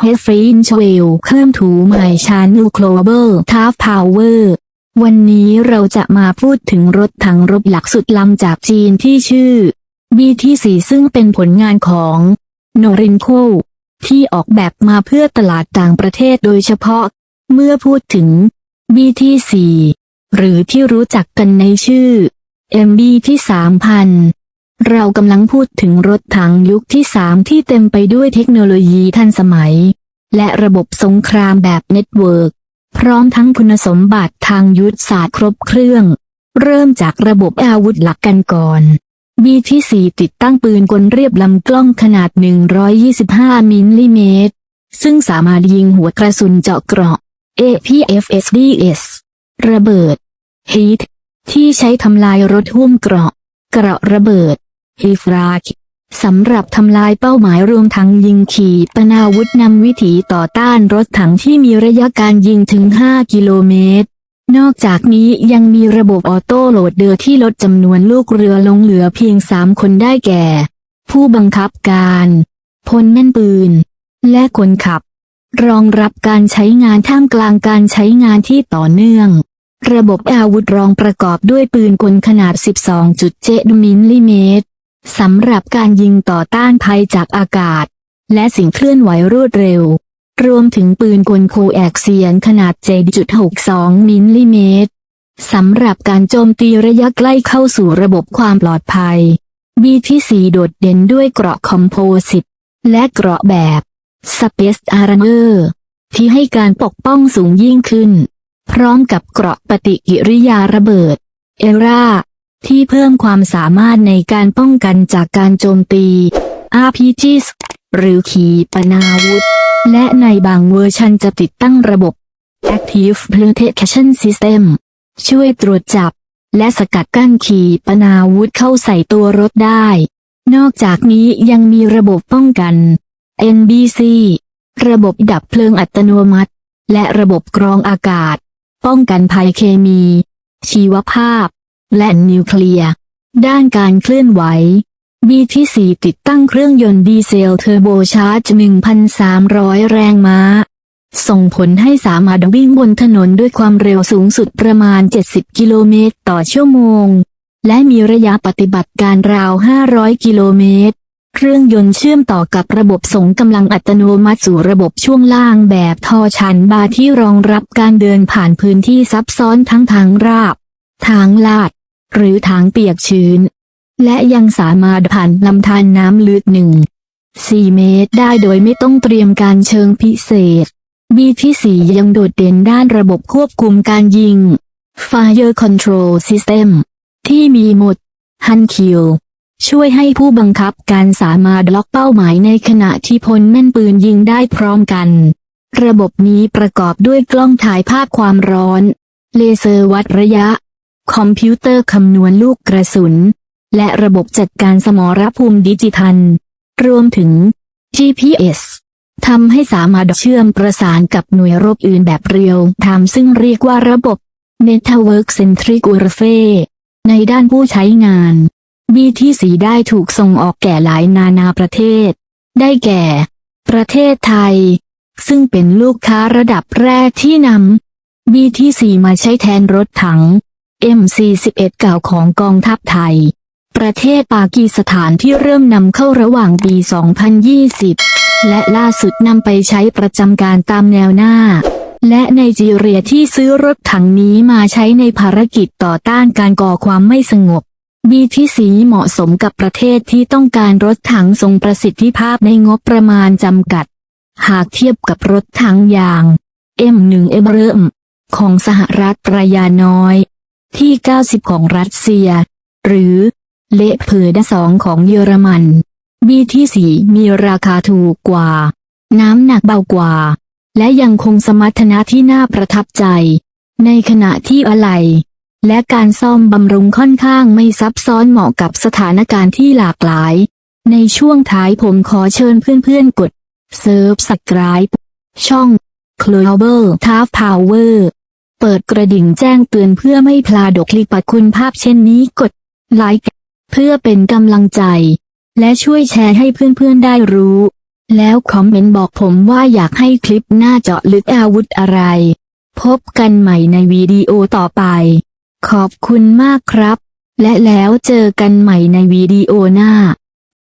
เฮฟฟรีนชเวลเคลื่อนถูใหม่ชานูโคลเบอร์ทาฟพาวเวอร์ วันนี้เราจะมาพูดถึงรถถังรบหลักสุดล้ำจากจีนที่ชื่อ BT4 ซึ่งเป็นผลงานของโนรินโคที่ออกแบบมาเพื่อตลาดต่างประเทศโดยเฉพาะ เมื่อพูดถึง BT4 หรือที่รู้จักกันในชื่อ MB ที่ 3,000 เรากำลังพูดถึงรถถังยุคที่สามที่เต็มไปด้วยเทคโนโลยีทันสมัย และระบบสงครามแบบเน็ตเวิร์กพร้อมทั้งคุณสมบัติทางยุทธศาสตร์ครบเครื่อง เริ่มจากระบบอาวุธหลักกันก่อน B-4 ติดตั้งปืนกลเรียบลำกล้องขนาด 125 มิลลิเมตร ซึ่งสามารถยิงหัวกระสุนเจาะเกราะ APFSDS ระเบิดฮีทที่ใช้ทำลายรถหุ้มเกราะ เกราะระเบิด ฮีฟรากสำหรับทำลายเป้าหมายรวมทั้งยิงขีปนาวุธนำวิถีต่อต้านรถถังที่มีระยะการยิงถึง 5 กิโลเมตร นอกจากนี้ยังมีระบบออโต้โหลดเดือที่ลดจำนวนลูกเรือลงเหลือเพียง 3 คนได้แก่ ผู้บังคับการพลแม่นปืน และคนขับ รองรับการใช้งานท่ามกลางการใช้งานที่ต่อเนื่อง ระบบอาวุธรองประกอบด้วยปืนกลขนาด 12.7มิลลิเมตร สำหรับการยิงต่อต้านภัยจากอากาศ และสิ่งเคลื่อนไหวรวดเร็ว รวมถึงปืนกลโคแอกเซียนขนาด 7.62 มิลลิเมตรสำหรับการโจมตีระยะใกล้เข้าสู่ระบบความปลอดภัย B-4 โดดเด่นด้วยเกราะคอมโพสิตและเกราะแบบ Space Armor ที่ให้การปกป้องสูงยิ่งขึ้น พร้อมกับเกราะปฏิกิริยาระเบิด เอรา ที่เพิ่มความสามารถในการป้องกันจากการโจมตี RPGs หรือขีปนาวุธ และในบางเวอร์ชันจะติดตั้งระบบ Active Protection System ช่วยตรวจจับ และสกัดกั้นขีปนาวุธเข้าใส่ตัวรถได้ นอกจากนี้ยังมีระบบป้องกัน NBC ระบบดับเพลิงอัตโนมัติ และระบบกรองอากาศ ป้องกันภัยเคมี ชีวภาพ และนิวเคลียร์ด้านการเคลื่อนไหว B-4 ติดตั้งเครื่องยนต์ดีเซลเทอร์โบชาร์จ 1,300 แรงม้า ส่งผลให้สามารถวิ่งบนถนนด้วยความเร็วสูงสุดประมาณ 70 กิโลเมตรต่อชั่วโมง และมีระยะปฏิบัติการราว 500 กิโลเมตร เครื่องยนต์เชื่อมต่อกับระบบส่งกำลังอัตโนมัติสู่ระบบช่วงล่างแบบทอชันบาที่รองรับการเดินผ่านพื้นที่ซับซ้อนทั้งทางราบ ทางลาด หรือทางเปียกชื้น และยังสามารถผ่านลำธารน้ำลึกหนึ่ง4เมตรได้โดยไม่ต้องเตรียมการเชิงพิเศษ บีที่4ยังโดดเด่นด้านระบบควบคุมการยิง Fire Control System ที่มีหมด Hun Kill ช่วยให้ผู้บังคับการสามารถล็อกเป้าหมายในขณะที่พลแม่นปืนยิงได้พร้อมกัน ระบบนี้ประกอบด้วยกล้องถ่ายภาพความร้อน เลเซอร์วัดระยะ คอมพิวเตอร์คำนวณลูกกระสุน และระบบจัดการสมรภูมิดิจิทัล รวมถึง GPS ทำให้สามารถเชื่อมประสานกับหน่วยรบอื่นแบบเรียวไทม์ซึ่งเรียกว่าระบบ Network Centric Warfare ในด้านผู้ใช้งาน B-4 ได้ถูกส่งออกแก่หลายนานาประเทศ ได้แก่ ประเทศไทย ซึ่งเป็นลูกค้าระดับแรกที่นำ B-4 มาใช้แทนรถถัง M41 เก่าของกองทัพไทย ประเทศปากีสถานที่เริ่มนำเข้าระหว่างปี 2020 และล่าสุดนำไปใช้ประจำการตามแนวหน้า และไนจีเรียที่ซื้อรถถังนี้มาใช้ในภารกิจต่อต้านการก่อความไม่สงบบีที่สีเหมาะสมกับประเทศที่ต้องการรถถังทรงประสิทธิภาพในงบประมาณจำกัด หากเทียบกับรถถังอย่าง M1 เอเบรมของสหรัฐประยาน้อย ที่ 90 ของรัสเซีย หรือเละเพอดสองของเยอรมัน บีที่สีมีราคาถูกกว่า น้ำหนักเบากว่า และยังคงสมรรถนะที่น่าประทับใจ ในขณะที่อะไหล่และการซ่อมบำรุงค่อนข้างไม่ซับซ้อนเหมาะกับสถานการณ์ที่หลากหลาย ในช่วงท้ายผมขอเชิญเพื่อนๆกดเซิร์ฟสกรายช่อง c l o v e r t a f Power เปิดกระดิ่งแจ้งเตือนเพื่อไม่พลาดคลิปปัดคุณภาพเช่นนี้กดไลค์เพื่อเป็นกำลังใจ และช่วยแชร์ให้เพื่อนๆได้รู้ แล้วคอมเมนต์บอกผมว่าอยากให้คลิปหน้าเจาะลึกอาวุธอะไร พบกันใหม่ในวิดีโอต่อไป ขอบคุณมากครับ และแล้วเจอกันใหม่ในวิดีโอหน้า